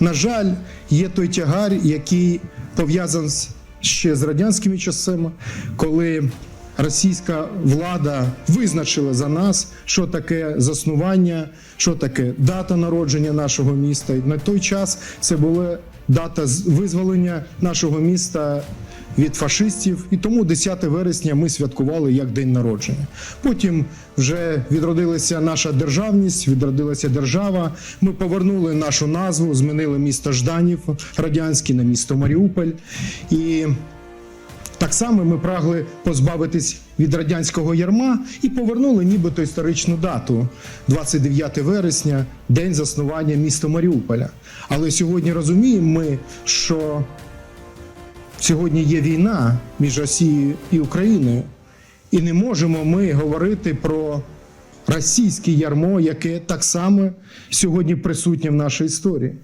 На жаль, є той тягар, який пов'язаний ще з радянськими часами, коли російська влада визначила за нас, що таке заснування, що таке дата народження нашого міста. І на той час це була дата визволення нашого міста від фашистів, і тому 10 вересня ми святкували як день народження. Потім вже відродилася наша державність, відродилася держава. Ми повернули нашу назву, змінили місто Жданів радянське на місто Маріуполь. І так само ми прагли позбавитись від радянського ярма і повернули нібито історичну дату 29 вересня, день заснування міста Маріуполя. Але сьогодні розуміємо ми, що сьогодні є війна між Росією і Україною, і не можемо ми говорити про російське ярмо, яке так само сьогодні присутнє в нашій історії.